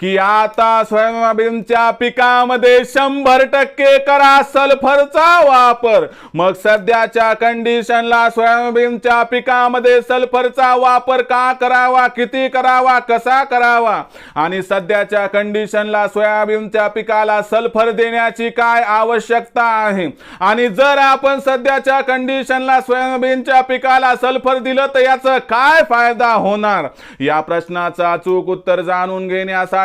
की आता सोयाबीनच्या पिकामध्ये शंभर टक्के करा सल्फरचा वापर. मग सध्याच्या कंडिशनला सोयाबीनच्या पिकामध्ये सल्फरचा वापर का करावा किती करावा कसा करावा? आणि सध्याच्या कंडिशनला सोयाबीनच्या पिकाला सल्फर देण्याची काय आवश्यकता आहे? आणि जर आपण सध्याच्या कंडिशनला सोयाबीनच्या पिकाला सल्फर दिलं तर याचा काय फायदा होणार? या प्रश्नाचं अचूक उत्तर जाणून घेण्यासाठी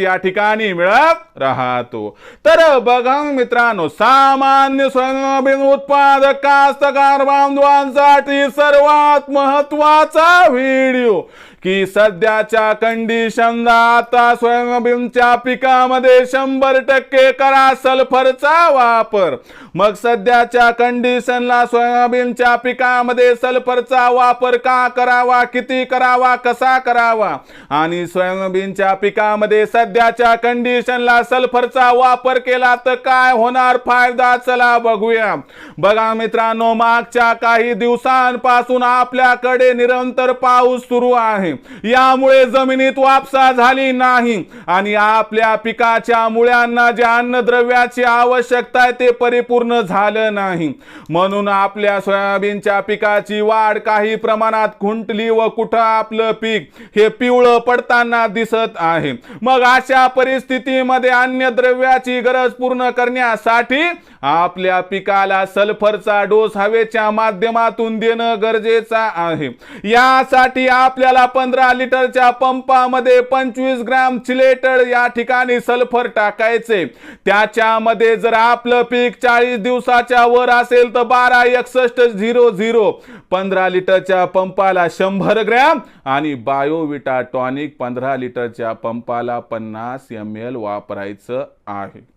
या ठिकाणी मिळत राहतो. तर बघा मित्रांनो सामान्य सोयाबीन उत्पादक कास्तकार बांधवांसाठी सर्वात महत्त्वाचा व्हिडिओ. की सध्याच्या कंडिशनला आता सोयाबीनच्या पिकामध्ये शंभर टक्के करा सल्फरचा वापर. मग सध्याच्या कंडिशनला सोयाबीनच्या पिकामध्ये सल्फरचा वापर का करावा किती करावा कसा करावा? आणि सोयाबीनच्या पिकामध्ये सध्याच्या कंडिशनला सल्फरचा वापर केला तर काय होणार फायदा? चला बघूया. बघा मित्रांनो मागच्या काही दिवसांपासून आपल्याकडे निरंतर पाऊस सुरू आहे. यामुळे जमिनीत वापसा झाली नाही. आणि आपल्या पिकाच्या मुळ्यांना जे अन्नद्रव्याची आवश्यकता आहे ते परिपूर्ण झालं नाही. म्हणून आपल्या सोयाबीनच्या पिकाची वाढ काही प्रमाणात खुंटली व कुठं आपलं पीक हे पिवळं पडताना दिसत आहे. मग अशा परिस्थितीमध्ये अन्नद्रव्याची गरज पूर्ण करण्यासाठी आपल्या पिकाला सल्फरचा डोस हवेच्या माध्यमातून देणं गरजेचं आहे. यासाठी आपल्याला पंधरा लिटरच्या पंपामध्ये पंचवीस ग्राम चिलेटर या ठिकाणी सल्फर टाकायचे. त्याच्यामध्ये जर आपलं पीक चाळीस दिवसाच्या वर असेल तर बारा एकसष्ट झिरो झिरो. पंधरा लिटरच्या पंपाला शंभर ग्रॅम आणि बायोविटा टॉनिक पंधरा लिटरच्या पंपाला पन्नास एम एल वापरायचं आहे.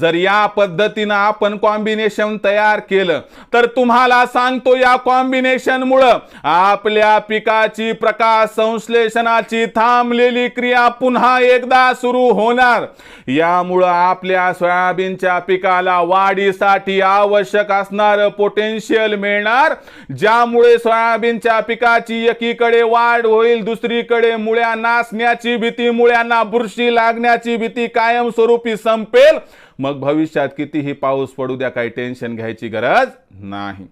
जर या पद्धतीनं आपण कॉम्बिनेशन तयार केलं तर तुम्हाला सांगतो या कॉम्बिनेशनमुळं आपल्या पिकाची प्रकाश संश्लेषणाची थांबलेली क्रिया पुन्हा एकदा सुरू होणार. यामुळं आपल्या सोयाबीनच्या पिकाला वाढीसाठी आवश्यक असणारं पोटेन्शियल मिळणार ज्यामुळे सोयाबीनच्या पिकाची एकीकडे वाढ होईल दुसरीकडे मुळ्या नासण्याची भीती मुळ्यांना बुरशी लागण्याची भीती कायमस्वरूपी संपेल. मग भविष्यात कितीही पाऊस पडू द्या काही टेन्शन घ्यायची गरज नाही.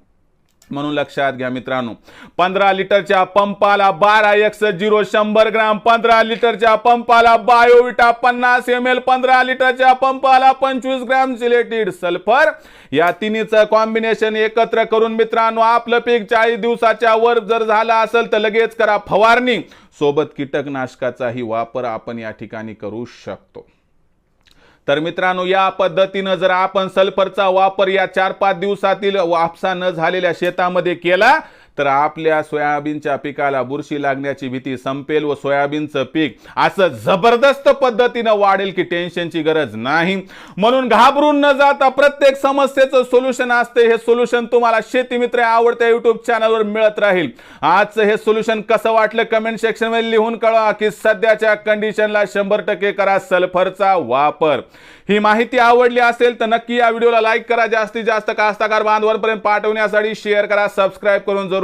म्हणून लक्षात घ्या मित्रांनो पंधरा लिटरच्या पंपाला बारा एकसष्ट झिरो शंभर ग्राम पंधरा लिटरच्या पंपाला बायोविटा पन्नास एम एल पंधरा लिटरच्या पंपाला पंचवीस ग्राम सिलेटेड सल्फर. या तिन्हीचं कॉम्बिनेशन एकत्र करून मित्रांनो आपलं पीक चाळीस दिवसाच्या वर जर झालं असेल तर लगेच करा फवारणी. सोबत कीटकनाशकाचाही वापर आपण या ठिकाणी करू शकतो. तर मित्रांनो या पद्धतीनं जर आपण सल्फरचा वापर या चार पाच दिवसातील वापसा न झालेल्या शेतामध्ये केला तर आपल्या सोयाबीनच्या पिकाला बुरशी लागण्याची भीती संपेल व सोयाबीनचं पीक असं जबरदस्त पद्धतीनं वाढेल की टेन्शनची गरज नाही. म्हणून घाबरून न जाता प्रत्येक समस्येचं सोल्युशन असते. हे सोल्युशन तुम्हाला शेती मित्र आवडत्या युट्यूब चॅनलवर मिळत राहील. आजचं हे सोल्युशन कसं वाटलं कमेंट सेक्शनमध्ये लिहून कळवा की सध्याच्या कंडिशनला शंभर टक्के करा सल्फरचा वापर. ही माहिती आवडली असेल तर नक्की या व्हिडिओला लाईक करा. जास्तीत जास्त कास्तकार बांधवांपर्यंत पाठवण्यासाठी शेअर करा सबस्क्राईब करून जरूर